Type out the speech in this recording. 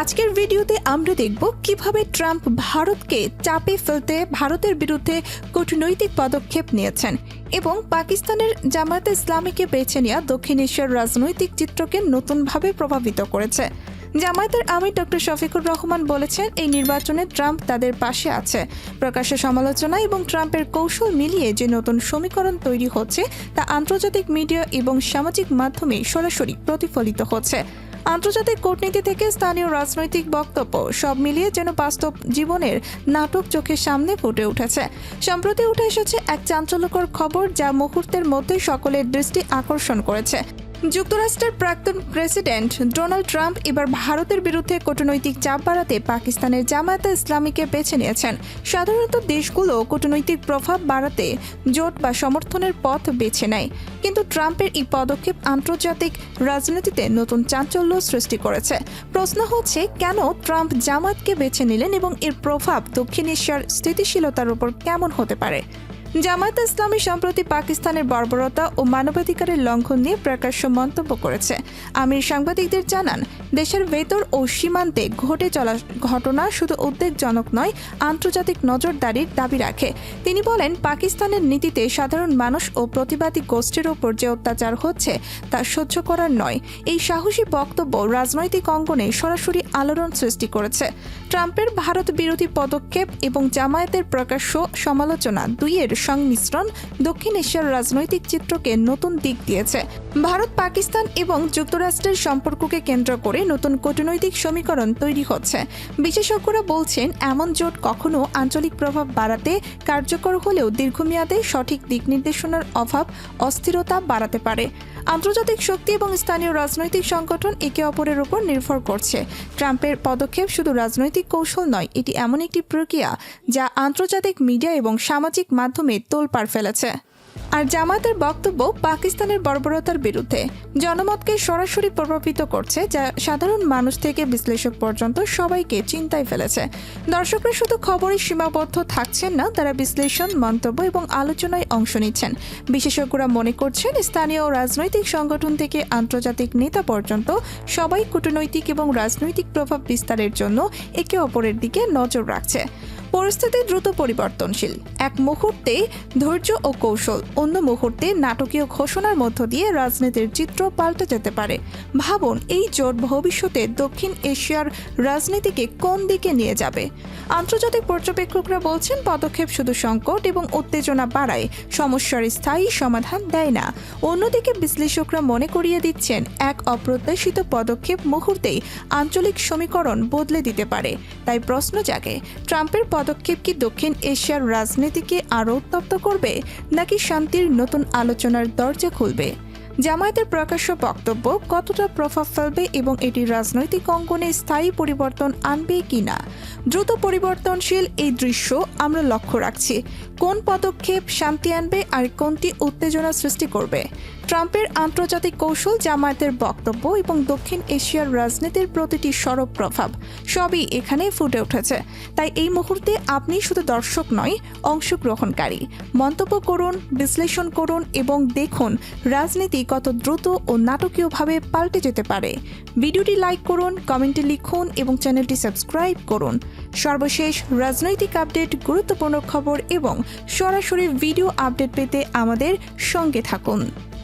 আজকের ভিডিওতে আমরা দেখব কীভাবে ট্রাম্প ভারতকে চাপে ফেলতে ভারতের বিরুদ্ধে কূটনৈতিক পদক্ষেপ নিয়েছেন এবং পাকিস্তানের জামায়াতে ইসলামীকে বেছে নেওয়া দক্ষিণ এশিয়ার রাজনৈতিক চিত্রকে নতুনভাবে প্রভাবিত করেছে। জামায়াতের আমির ডক্টর শফিকুর রহমান বলেছেন, এই নির্বাচনে ট্রাম্প তাদের পাশে আছে। প্রকাশ্য সমালোচনা এবং ট্রাম্পের কৌশল মিলিয়ে যে নতুন সমীকরণ তৈরি হচ্ছে, তা আন্তর্জাতিক মিডিয়া এবং সামাজিক মাধ্যমে সরাসরি প্রতিফলিত হচ্ছে। আন্তর্জাতিক কূটনীতি থেকে স্থানীয় রাজনৈতিক বক্তব্য সব মিলিয়ে যেন বাস্তব জীবনের নাটক চোখের সামনে ফুটে উঠেছে। সম্প্রতি উঠে এসেছে এক চাঞ্চল্যকর খবর যা মুহূর্তের মধ্যে সকলের দৃষ্টি আকর্ষণ করেছে। যুক্তরাষ্ট্রের প্রাক্তন প্রেসিডেন্ট ডোনাল্ড ট্রাম্প এবার ভারতের বিরুদ্ধে কূটনৈতিক চাপ বাড়াতে পাকিস্তানের জামায়াতে ইসলামীকে বেছে নিয়েছেন। সাধারণত দেশগুলো কূটনৈতিক প্রভাব বাড়াতে জোট বা সমর্থনের পথ বেছে নেয়। কিন্তু ট্রাম্পের এই পদক্ষেপ আন্তর্জাতিক রাজনীতিতে নতুন চাঞ্চল্য সৃষ্টি করেছে। প্রশ্ন হচ্ছে, কেন ট্রাম্প জামায়াতকে বেছে নিলেন এবং এর প্রভাব দক্ষিণ এশিয়ার স্থিতিশীলতার উপর কেমন হতে পারে? জামায়াত ইসলামী সম্প্রতি পাকিস্তানের বর্বরতা ও মানবাধিকারের লঙ্ঘন নিয়ে প্রকাশ্য মন্তব্য করেছে। আমির সাংবাদিকদের জানান দেশের ভেতর ও সীমান্তে ঘটে চলা ঘটনা শুধু উদ্বেগজনক নয়, আন্তর্জাতিক নজরদারির দাবি রাখে। তিনি বলেন, পাকিস্তানের নীতিতে সাধারণ মানুষ ও প্রতিবাদী গোষ্ঠীর ওপর যে অত্যাচার হচ্ছে, তা সহ্য করার নয়। এই সাহসী বক্তব্য রাজনৈতিক অঙ্গনে সরাসরি আলোড়ন সৃষ্টি করেছে। ট্রাম্পের ভারত বিরোধী পদক্ষেপ এবং জামায়াতের প্রকাশ্য সমালোচনা দুইয়ের সংমিশ্রণ দক্ষিণ এশিয়ার রাজনৈতিক চিত্রকে নতুন দিক দিয়েছে। ভারত, পাকিস্তান এবং যুক্তরাষ্ট্রের সম্পর্ককে কেন্দ্র করে নতুন কূটনৈতিক সমীকরণ তৈরি হচ্ছে। বিশেষজ্ঞরা বলছেন, এমন জোট কখনো আঞ্চলিক প্রভাব বাড়াতে কার্যকর হলেও দীর্ঘমেয়াদে সঠিক দিক নির্দেশনার অভাব, অস্থিরতা বাড়াতে পারে। আন্তর্জাতিক শক্তি এবং স্থানীয় রাজনৈতিক সংগঠন একে অপরের উপর নির্ভর করছে। ট্রাম্পের পদক্ষেপ শুধু রাজনৈতিক কৌশল নয়, এটি এমন একটি প্রক্রিয়া যা আন্তর্জাতিক মিডিয়া এবং সামাজিক মাধ্যমে তোলপাড় ফেলেছে। আর জামায়াতের বক্তব্য পাকিস্তানের বর্বরতার বিরুদ্ধে। জনমতকে সরাসরি প্রভাবিত করছে, যা সাধারণ মানুষ থেকে বিশ্লেষক পর্যন্ত সবাইকে চিন্তায় ফেলেছে। দর্শকরা শুধু খবরে সীমাবদ্ধ থাকছেন না, তারা বিশ্লেষণ, মন্তব্য এবং আলোচনায় অংশ নিচ্ছেন। বিশেষজ্ঞরা মনে করছেন, স্থানীয় রাজনৈতিক সংগঠন থেকে আন্তর্জাতিক নেতা পর্যন্ত সবাই কূটনৈতিক এবং রাজনৈতিক প্রভাব বিস্তারের জন্য একে অপরের দিকে নজর রাখছে। পরিস্থিতি দ্রুত পরিবর্তনশীল। এক মুহূর্তে ধৈর্য ও কৌশল, অন্য মুহূর্তে নাটকীয় ঘোষণার মধ্য দিয়ে রাজনীতির চিত্র পাল্টে যেতে পারে। ভাবুন, এই জোট ভবিষ্যতে দক্ষিণ এশিয়ার রাজনীতিকে কোন দিকে নিয়ে যাবে? আন্তর্জাতিক পর্যবেক্ষকরা বলছেন, পদক্ষেপ শুধু সংকট এবং উত্তেজনা বাড়ায়, সমস্যার স্থায়ী সমাধান দেয় না। অন্যদিকে বিশ্লেষকরা মনে করিয়ে দিচ্ছেন, এক অপ্রত্যাশিত পদক্ষেপ মুহূর্তেই আঞ্চলিক সমীকরণ বদলে দিতে পারে। তাই প্রশ্ন জাগে, ট্রাম্পের পদক্ষেপ কি দক্ষিণ এশিয়ার রাজনীতিকে আরও উত্তপ্ত করবে, নাকি শান্তির নতুন আলোচনার দরজা খুলবে? জামায়াতের প্রকাশ্য বক্তব্য, কতটা প্রভাব ফেলবে এবং এটি রাজনৈতিক অঙ্গনে স্থায়ী পরিবর্তন আনবে কিনা দ্রুত পরিবর্তনশীল এই দৃশ্য আমরা লক্ষ্য রাখছি। কোন পদক্ষেপ শান্তি আনবে আর কোনটি উত্তেজনা সৃষ্টি করবে? ট্রাম্পের আন্তর্জাতিক কৌশল, জামায়াতের বক্তব্য এবং দক্ষিণ এশিয়ার রাজনীতির প্রতিটি সরব প্রভাব সবই এখানে ফুটে উঠেছে। তাই এই মুহূর্তে আপনি শুধু দর্শক নয়, অংশগ্রহণকারী। মন্তব্য করুন, বিশ্লেষণ করুন এবং দেখুন রাজনীতি কত দ্রুত ও নাটকীয়ভাবে পাল্টে যেতে পারে। ভিডিওটি লাইক করুন, কমেন্টে লিখুন এবং চ্যানেলটি সাবস্ক্রাইব করুন। সর্বশেষ রাজনৈতিক আপডেট, গুরুত্বপূর্ণ খবর এবং সরাসরি ভিডিও আপডেট পেতে আমাদের সঙ্গে থাকুন।